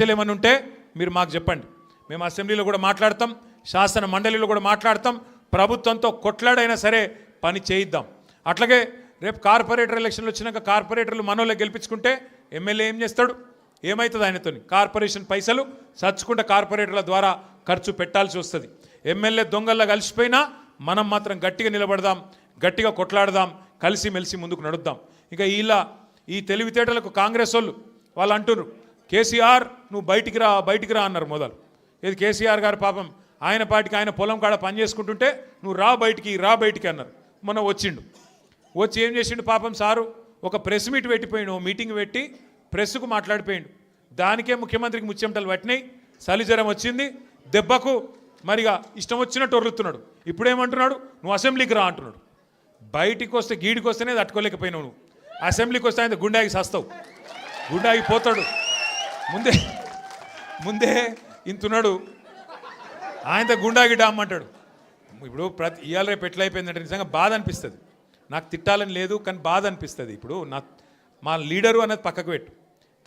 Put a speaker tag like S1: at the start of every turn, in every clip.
S1: సమస్యలు ఏమైనా ఉంటే మీరు మాకు చెప్పండి. మేము అసెంబ్లీలో కూడా మాట్లాడతాం శాసన మండలిలో కూడా మాట్లాడతాం ప్రభుత్వంతో కొట్లాడైనా సరే పని చేయిద్దాం. అట్లాగే రేపు కార్పొరేటర్ ఎలక్షన్లు వచ్చినాక కార్పొరేటర్లు మనోళ్ళే గెలిపించుకుంటే ఎమ్మెల్యే ఏం చేస్తాడు? ఏమవుతుంది ఆయనతో కార్పొరేషన్ పైసలు చచ్చుకుంటే కార్పొరేటర్ల ద్వారా ఖర్చు పెట్టాల్సి వస్తుంది. ఎమ్మెల్యే దొంగల్లా కలిసిపోయినా మనం మాత్రం గట్టిగా నిలబడదాం గట్టిగా కొట్లాడదాం కలిసి మెలిసి ముందుకు నడుద్దాం. ఇక ఇలా ఈ తెలివితేటలకు కాంగ్రెస్ వాళ్ళు వాళ్ళు అంటున్నారు కేసీఆర్ నువ్వు బయటికి రా బయటికి రా అన్నారు మొదలు. ఇది కేసీఆర్ గారు పాపం ఆయన పాటికి ఆయన పొలం కాడ పని చేసుకుంటుంటే నువ్వు రా బయటికి రా బయటికి అన్నారు. మొన్న వచ్చిండు. వచ్చి ఏం చేసిండు పాపం సారు? ఒక ప్రెస్ మీట్ పెట్టిపోయిండు ఓ మీటింగ్ పెట్టి ప్రెస్కు మాట్లాడిపోయిండు. దానికే ముఖ్యమంత్రికి ముచ్చెమటలు పట్టినాయి. సలిజ్వరం వచ్చింది. దెబ్బకు మరిగా ఇష్టం వచ్చినట్టు ఒర్రుతున్నాడు ఇప్పుడేమంటున్నాడు? నువ్వు అసెంబ్లీకి రా అంటున్నాడు. బయటికి వస్తే గీడికి వస్తేనే తట్టుకోలేకపోయినావు నువ్వు. అసెంబ్లీకి వస్తే ఆయన గుండాగి సస్తావు. గుండాగి పోతాడు. ముందే ముందే ఇంతున్నాడు. ఆయనతో గుండాగిడ్డ అమ్మంటాడు. ఇప్పుడు ప్రతి ఇవాళ రేపు ఎట్లా అయిపోయిందంటే నిజంగా బాధ అనిపిస్తుంది. నాకు తిట్టాలని లేదు కానీ బాధ అనిపిస్తుంది. ఇప్పుడు నా మా లీడరు అన్నది పక్కకు పెట్టు.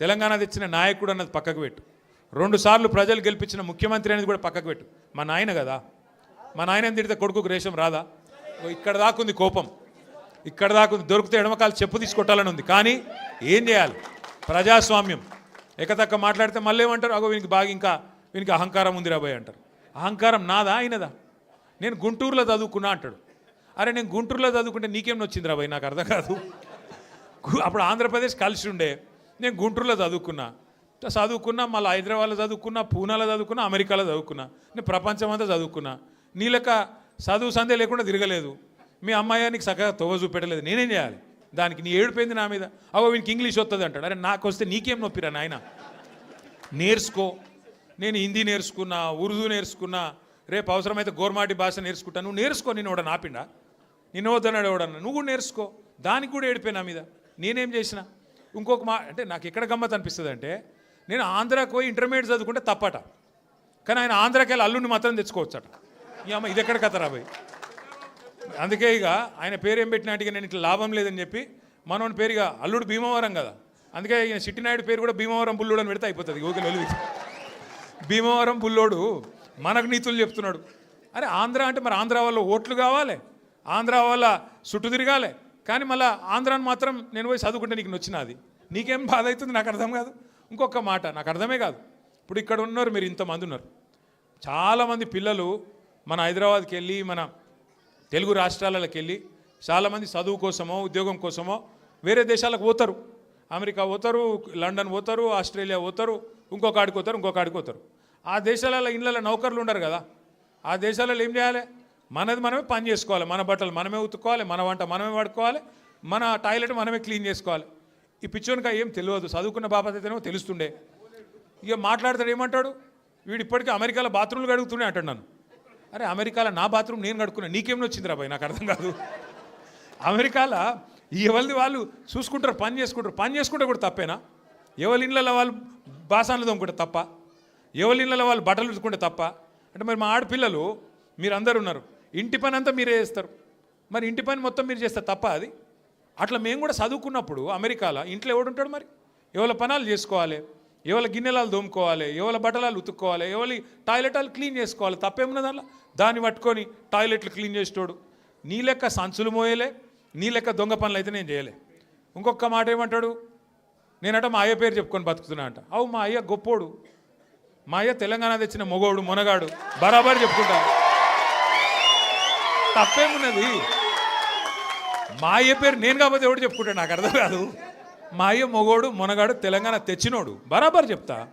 S1: తెలంగాణ తెచ్చిన నాయకుడు అన్నది పక్కకు పెట్టు. రెండుసార్లు ప్రజలు గెలిపించిన ముఖ్యమంత్రి అనేది కూడా పక్కకు పెట్టు. మా నాయన కదా. మా నాయన తిడితే కొడుకు రేషం రాదా? ఓ ఇక్కడ దాకుంది కోపం. ఇక్కడ దాకుంది దొరికితే ఎడమకాలు చెప్పు తీసుకొట్టాలని ఉంది. కానీ ఏం చేయాలి? ప్రజాస్వామ్యం. ఎకతక్క మాట్లాడితే మళ్ళీ ఏమంటారు? అగో వీనికి బాగా ఇంకా వీనికి అహంకారం ఉంది రాబోయ్ అంటారు. అహంకారం నాదా అయినదా నేను గుంటూరులో చదువుకున్నా అంటాడు. అరే నేను గుంటూరులో చదువుకుంటే నీకేం నొచ్చింది రాబోయ్? నాకు అర్థం కాదు. అప్పుడు ఆంధ్రప్రదేశ్ కలిసి ఉండే నేను గుంటూరులో చదువుకున్నా. చదువుకున్నా మళ్ళీ హైదరాబాద్లో చదువుకున్నా పూనాలో చదువుకున్నా అమెరికాలో చదువుకున్నా. నేను ప్రపంచం అంతా చదువుకున్నా. నీ లెక్క చదువు సందే లేకుండా తిరగలేదు. మీ అమ్మాయి నీకు చక్కగా తొవ్వ చూపెట్టలేదు. నేనేం చేయాలి? దానికి నీ ఏడిపోయింది నా మీద? అవో వీనికి ఇంగ్లీష్ వస్తుంది అంటాడు. అరే నాకు వస్తే నీకేం నొప్పిరా నాయన? నేర్చుకో. నేను హిందీ నేర్చుకున్నా ఉర్దూ నేర్చుకున్నా రేపు అవసరమైతే గోర్మాటి భాష నేర్చుకుంటా. నువ్వు నేర్చుకో నేను ఎవడ నాపిండా నిన్న వద్దన్నాడు ఎవడన్నా? నువ్వు కూడా నేర్చుకో. దానికి కూడా ఏడిపోయి నా మీద. నేనేం చేసిన? ఇంకొక మా అంటే నాకు ఎక్కడ గమ్మత్ అనిపిస్తుంది అంటే నేను ఆంధ్రాకి పోయి ఇంటర్మీడియట్ చదువుకుంటే తప్పట. కానీ ఆయన ఆంధ్రాకి వెళ్ళి అల్లుడిని మాత్రం తెచ్చుకోవచ్చట. ఈ అమ్మ ఇది ఎక్కడ కథ రాబోయ్ అందుకే ఇక ఆయన పేరు ఏం పెట్టినట్టుగా నేను ఇట్లా లాభం లేదని చెప్పి మనోని పేరు ఇక అల్లుడు భీమవరం కదా. అందుకే ఈయన సిట్టినాయుడు పేరు కూడా భీమవరం బుల్లుడు అని పెడితే అయిపోతుంది ఓకే వెలుగు భీమవరం బుల్లోడు మనకు నీతులు చెప్తున్నాడు. అరే ఆంధ్ర అంటే మరి ఆంధ్ర వల్ల ఓట్లు కావాలి ఆంధ్ర వల్ల చుట్టు తిరగాలి. కానీ మళ్ళీ ఆంధ్రాని మాత్రం నేను పోయి చదువుకుంటే నీకు నచ్చినది నీకేం బాధ అవుతుంది? నాకు అర్థం కాదు. ఇంకొక మాట నాకు అర్థమే కాదు. ఇప్పుడు ఇక్కడ ఉన్నారు మీరు ఇంతమంది ఉన్నారు. చాలామంది పిల్లలు మన హైదరాబాద్కి వెళ్ళి మన తెలుగు రాష్ట్రాలకు వెళ్ళి చాలామంది చదువు కోసమో ఉద్యోగం కోసమో వేరే దేశాలకు పోతారు. అమెరికా పోతారు లండన్ పోతారు ఆస్ట్రేలియా పోతారు ఇంకొక ఆడికి పోతారు ఇంకొక ఆడికి పోతారు. ఆ దేశాలలో ఇళ్ళలో నౌకర్లు ఉండరు కదా. ఆ దేశాలలో ఏం చేయాలి? మనది మనమే పని చేసుకోవాలి. మన బట్టలు మనమే ఉతుక్కోవాలి మన వంట మనమే పడుకోవాలి మన టాయిలెట్ మనమే క్లీన్ చేసుకోవాలి. ఈ పిచ్చోనిక ఏం తెలియదు. చదువుకున్న బాపత తెలుస్తుండే. ఇక మాట్లాడతాడు ఏమంటాడు? వీడు ఇప్పటికీ అమెరికాలో బాత్రూమ్లు కడుగుతూనే అంటాడు నన్ను అరే అమెరికాలో నా బాత్రూమ్ నేను కడుక్కున్నా నీకేమో వచ్చింది రా భయ్ నాకు అర్థం కాదు. అమెరికాలో ఎవరిది వాళ్ళు చూసుకుంటారు పని చేసుకుంటారు. పని చేసుకుంటే కూడా తప్పేనా? ఎవరి ఇళ్ళలో వాళ్ళు బాసాన్లు తోముకుంటే తప్ప? ఎవరి ఇళ్ళలో వాళ్ళు బట్టలు ఉతుకుంటే తప్ప? అంటే మరి మా ఆడపిల్లలు మీరు అందరు ఉన్నారు. ఇంటి పని అంతా మీరే చేస్తారు. మరి ఇంటి పని మొత్తం మీరు చేస్తే తప్ప అది? అట్లా మేము కూడా చదువుకున్నప్పుడు అమెరికాలో ఇంట్లో ఎవడుంటాడు మరి? ఎవరి పనాలు చేసుకోవాలి ఎవరి గిన్నెలాలు దోముకోవాలి ఎవరి బట్టలాలు ఉతుక్కోవాలి ఎవరి టాయిలెటాలు క్లీన్ చేసుకోవాలి తప్పేమున్న దాన్ని పట్టుకొని టాయిలెట్లు క్లీన్ చేసేటోడు. నీ లెక్క సంచులు మోయలే నీ లెక్క దొంగ పనులు అయితే నేను చేయలే. ఇంకొక మాట ఏమంటాడు? నేనట మా అయ్య పేరు చెప్పుకొని బతుకుతున్నా అంట. అవు మా అయ్య గొప్పోడు. మా అయ్య తెలంగాణ తెచ్చిన మొగోడు మునగాడు. బరాబర్ చెప్పుకుంటా. తప్పేమున్నది? మా అయ్య పేరు నేను కాకపోతే ఎవడు చెప్పుకుంటాడు నాకు అర్థం కాదు. మా అయ్య మొగోడు మునగాడు తెలంగాణ తెచ్చినోడు. బరాబర్ చెప్తా.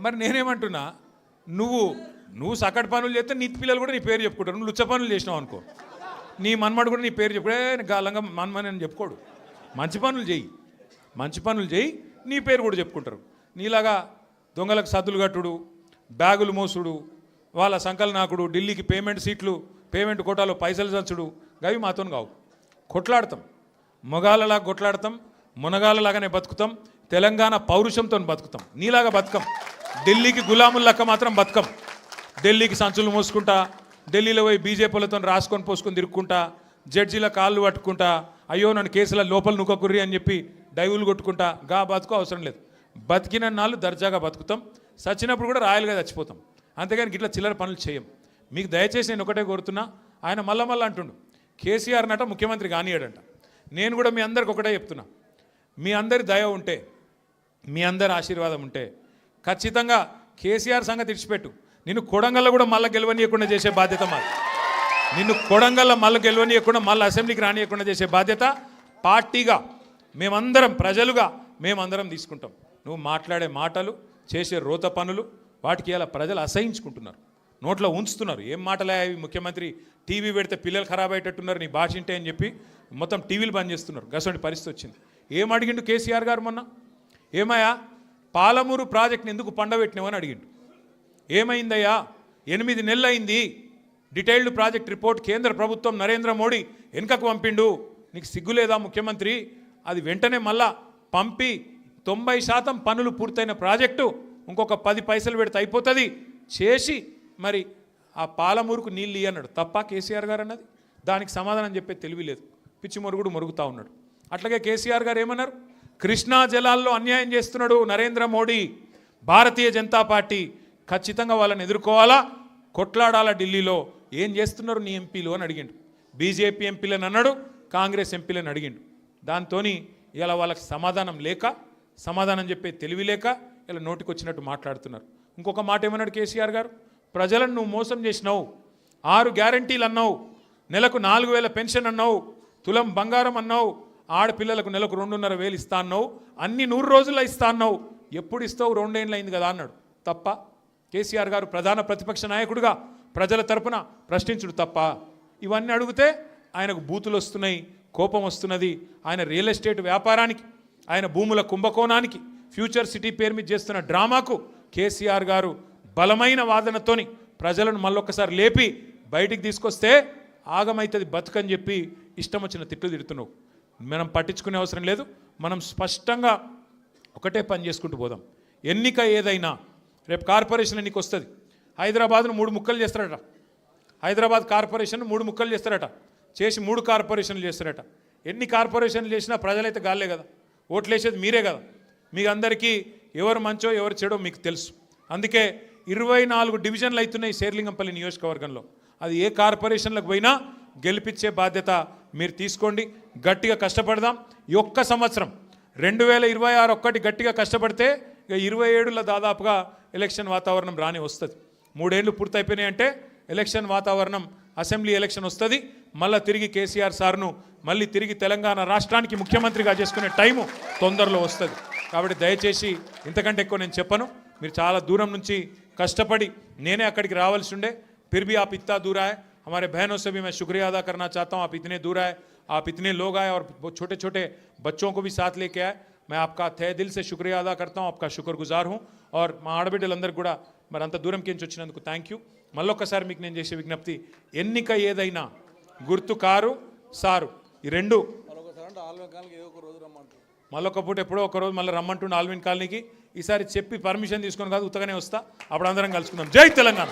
S1: మరి నేనేమంటున్నా? నువ్వు నువ్వు సకట్ పనులు చేస్తే నీ పిల్లలు కూడా నీ పేరు చెప్పుకుంటారు. నువ్వు లుచ్చ పనులు చేసినావు అనుకో. నీ మన్మడు కూడా నీ పేరు చెప్పుడే గాలంగా మన్మని అని చెప్పుకోడు. మంచి పనులు చెయ్యి మంచి పనులు చేయి నీ పేరు కూడా చెప్పుకుంటారు. నీలాగా దొంగలకు సద్దులు కట్టుడు బ్యాగులు మోసుడు వాళ్ళ సంకలనాకుడు ఢిల్లీకి పేమెంట్ సీట్లు పేమెంట్ కోటాలో పైసలు చచ్చుడు గవి మాతో కావు. కొట్లాడతాం. మొగాలలా కొట్లాడతాం మునగాలలాగానే బతుకుతాం తెలంగాణ పౌరుషంతో బతుకుతాం. నీలాగా బతుకం. ఢిల్లీకి గులాముల్లక్క మాత్రం బతుకం. ఢిల్లీకి సంచులు మోసుకుంటా ఢిల్లీలో పోయి బీజేపీలతో రాసుకొని పోసుకొని తిరుక్కుంటా జడ్జీల కాళ్ళు పట్టుకుంటా అయ్యో నన్ను కేసుల లోపల నుక్కకుర్రి అని చెప్పి డైవులు కొట్టుకుంటా గా బతుకు అవసరం లేదు. బతికిన నాళ్ళు దర్జాగా బతుకుతాం చచ్చినప్పుడు కూడా రాయలుగా చచ్చిపోతాం. అంతేగాని ఇట్లా చిల్లర పనులు చేయం. మీకు దయచేసి నేను ఒకటే కోరుతున్నా ఆయన మళ్ళా మళ్ళీ అంటుండు కేసీఆర్ నట ముఖ్యమంత్రి కానియాడంట. నేను కూడా మీ అందరికి ఒకటే చెప్తున్నా మీ అందరి దయ ఉంటే మీ అందరి ఆశీర్వాదం ఉంటే ఖచ్చితంగా కేసీఆర్ సంగతి ఇచ్చిపెట్టు నిన్ను కొడంగల్లో కూడా మళ్ళీ గెలవనీయకుండా చేసే బాధ్యత మాది. నిన్ను కొడంగల్లో మళ్ళీ గెలవనీయకుండా మళ్ళీ అసెంబ్లీకి రానియకుండా చేసే బాధ్యత పార్టీగా మేమందరం ప్రజలుగా మేమందరం తీసుకుంటాం. నువ్వు మాట్లాడే మాటలు చేసే రోత పనులు వాటికి ఇలా ప్రజలు అసహించుకుంటున్నారు. నోట్లో ఉంచుతున్నారు. ఏం మాటలే ముఖ్యమంత్రి టీవీ పెడితే పిల్లలు ఖరాబ్ అయ్యేటట్టున్నారు నీ భాష ఇంటే అని చెప్పి మొత్తం టీవీలు బంద్ చేస్తున్నారు. గసంటి పరిస్థితి వచ్చింది. ఏం అడిగిండు కేసీఆర్ గారు మొన్న? ఏమయ్యా? పాలమూరు ప్రాజెక్ట్ని ఎందుకు పండబెట్టినావని అడిగిండు. ఏమైందయ్యా? ఎనిమిది నెలలు అయింది డీటెయిల్డ్ ప్రాజెక్ట్ రిపోర్ట్ కేంద్ర ప్రభుత్వం నరేంద్ర మోడీ వెనుకకు పంపిండు. నీకు సిగ్గులేదా ముఖ్యమంత్రి? అది వెంటనే మళ్ళా పంపి తొంభై శాతం పనులు పూర్తయిన ప్రాజెక్టు ఇంకొక పది పైసలు పెడితే అయిపోతుంది. చేసి మరి ఆ పాలమూరుకు నీళ్ళు ఇవ్వన్నాడు అన్నాడు తప్ప కేసీఆర్ గారు అన్నది? దానికి సమాధానం చెప్పే తెలివి లేదు. పిచ్చి మొరుగుడు మొరుగుతూ ఉన్నాడు. అట్లాగే కేసీఆర్ గారు ఏమన్నారు? కృష్ణా జలాల్లో అన్యాయం చేస్తున్నాడు నరేంద్ర మోడీ. భారతీయ జనతా పార్టీ ఖచ్చితంగా వాళ్ళని ఎదుర్కోవాలా? కొట్లాడాలా ఢిల్లీలో? ఏం చేస్తున్నారు నీ ఎంపీలు అని అడిగిండు. బీజేపీ ఎంపీలను అన్నాడు కాంగ్రెస్ ఎంపీలను అడిగిండు. దాంతో ఇలా వాళ్ళకి సమాధానం లేక సమాధానం చెప్పే తెలివి లేక ఇలా నోటికొచ్చినట్టు మాట్లాడుతున్నారు. ఇంకొక మాట ఏమన్నాడు కేసీఆర్ గారు? ప్రజలను నువ్వు మోసం చేసినావు ఆరు గ్యారంటీలు అన్నావు నెలకు నాలుగు వేల పెన్షన్ అన్నావు తులం బంగారం అన్నావు ఆడపిల్లలకు నెలకు రెండున్నర వేలు ఇస్తాన్నావు అన్ని నూరు రోజుల్లో ఇస్తా అన్నావు. ఎప్పుడు ఇస్తావు? రెండేళ్ళు అయింది కదా అన్నాడు. తప్ప కేసీఆర్ గారు ప్రధాన ప్రతిపక్ష నాయకుడిగా ప్రజల తరపున ప్రశ్నించుడు తప్ప. ఇవన్నీ అడిగితే ఆయనకు బూతులు వస్తున్నాయి కోపం వస్తున్నది. ఆయన రియల్ ఎస్టేట్ వ్యాపారానికి ఆయన భూముల కుంభకోణానికి ఫ్యూచర్ సిటీ పేరు మీద చేస్తున్న డ్రామాకు కేసీఆర్ గారు బలమైన వాదనతోని ప్రజలను మళ్ళొక్కసారి లేపి బయటికి తీసుకొస్తే ఆగమైతుంది బతుకని చెప్పి ఇష్టం వచ్చిన తిట్లు తిడుతున్నావు. మనం పట్టించుకునే అవసరం లేదు. మనం స్పష్టంగా ఒకటే పని చేసుకుంటూ పోదాం. ఎన్నిక ఏదైనా రేపు కార్పొరేషన్ ఎన్నిక వస్తుంది. హైదరాబాద్ను మూడు ముక్కలు చేస్తారట. హైదరాబాద్ కార్పొరేషన్ మూడు ముక్కలు చేస్తారట. చేసి మూడు కార్పొరేషన్లు చేస్తారట. ఎన్ని కార్పొరేషన్లు చేసినా ప్రజలైతే గాలే కదా. ఓట్లు వేసేది మీరే కదా. మీకు అందరికీ ఎవరు మంచో ఎవరు చెడో మీకు తెలుసు. అందుకే ఇరవై నాలుగు డివిజన్లు అవుతున్నాయి శేర్లింగంపల్లి నియోజకవర్గంలో. అది ఏ కార్పొరేషన్లకు పోయినా గెలిపించే బాధ్యత మీరు తీసుకోండి. గట్టిగా కష్టపడదాం. ఈ ఒక్క సంవత్సరం రెండు వేల ఇరవై ఆరు ఒక్కటి గట్టిగా కష్టపడితే ఇక ఇరవై ఏడులో దాదాపుగా ఎలక్షన్ వాతావరణం రాని వస్తుంది. మూడేళ్ళు పూర్తయిపోయినాయి అంటే ఎలక్షన్ వాతావరణం అసెంబ్లీ ఎలక్షన్ వస్తుంది. మళ్ళీ తిరిగి కేసీఆర్ సార్ను మళ్ళీ తిరిగి తెలంగాణ రాష్ట్రానికి ముఖ్యమంత్రిగా చేసుకునే టైము తొందరలో వస్తుంది. కాబట్టి దయచేసి ఇంతకంటే ఎక్కువ నేను చెప్పను. మీరు చాలా దూరం నుంచి కష్టపడి నేనే అక్కడికి రావాల్సి ఉండే. పిర్బి ఆ పిత్తా దూరాయ్. हमारे बहनों से भी मैं शुक्रिया अदा करना चाहता हूँ आप इतने दूर आए आप इतने लोग आए और वो छोटे छोटे बच्चों को भी साथ लेके आए मैं आपका तहे दिल से शुक्रिया अदा करता हूँ आपका शुक्रगुजार हूँ और మా ఆడబిడ్డలందరూ కూడా మరి అంత దూరంకి నుంచి వచ్చినందుకు థ్యాంక్ యూ మళ్ళొక్కసారి మీకు నేను చేసే విజ్ఞప్తి ఎన్నిక ఏదైనా గుర్తు కారు సారు ఈ రెండు
S2: మరొకసారి అంటే ఆల్వే కాలకి ఏదో ఒక రోజు రమ్మంటారు
S1: మళ్ళొక పూట ఎప్పుడో ఒక రోజు మళ్ళీ రమ్మంటుండే ఆల్విన్ కాలనీకి ఈసారి చెప్పి పర్మిషన్ తీసుకొని కాదు ఉత్తగానే వస్తా అప్పుడు అందరం కలుసుకుందాం జై తెలంగాణ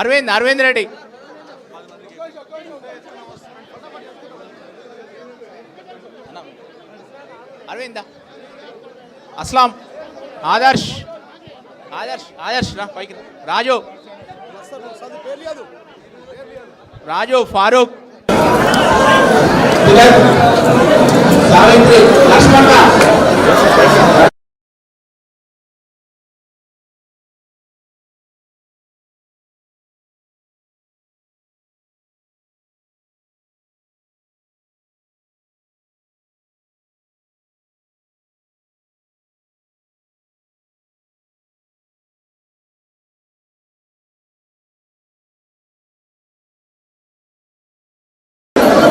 S3: అరవింద్ అరవింద్ రెడ్డి. అరవింద్? అస్లాం. ఆదర్శ్. ఆదర్శ్ ఆదర్శ్ రా పైకి. రాజు. రాజు ఫారూక్. సావిత్రి లక్ష్మణ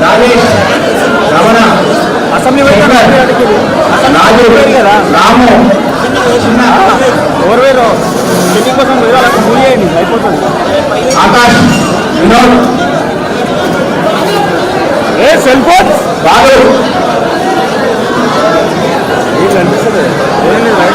S4: రాజేష్ రమణ అసెంబ్లీ రాజు రాము ఎవరు వేరు కోసం మూవీ అయింది అయిపోతుంది. ఆకాష్ వినోద్. ఏ సెల్ ఫోన్ బాగు ఏం కనిపిస్తుంది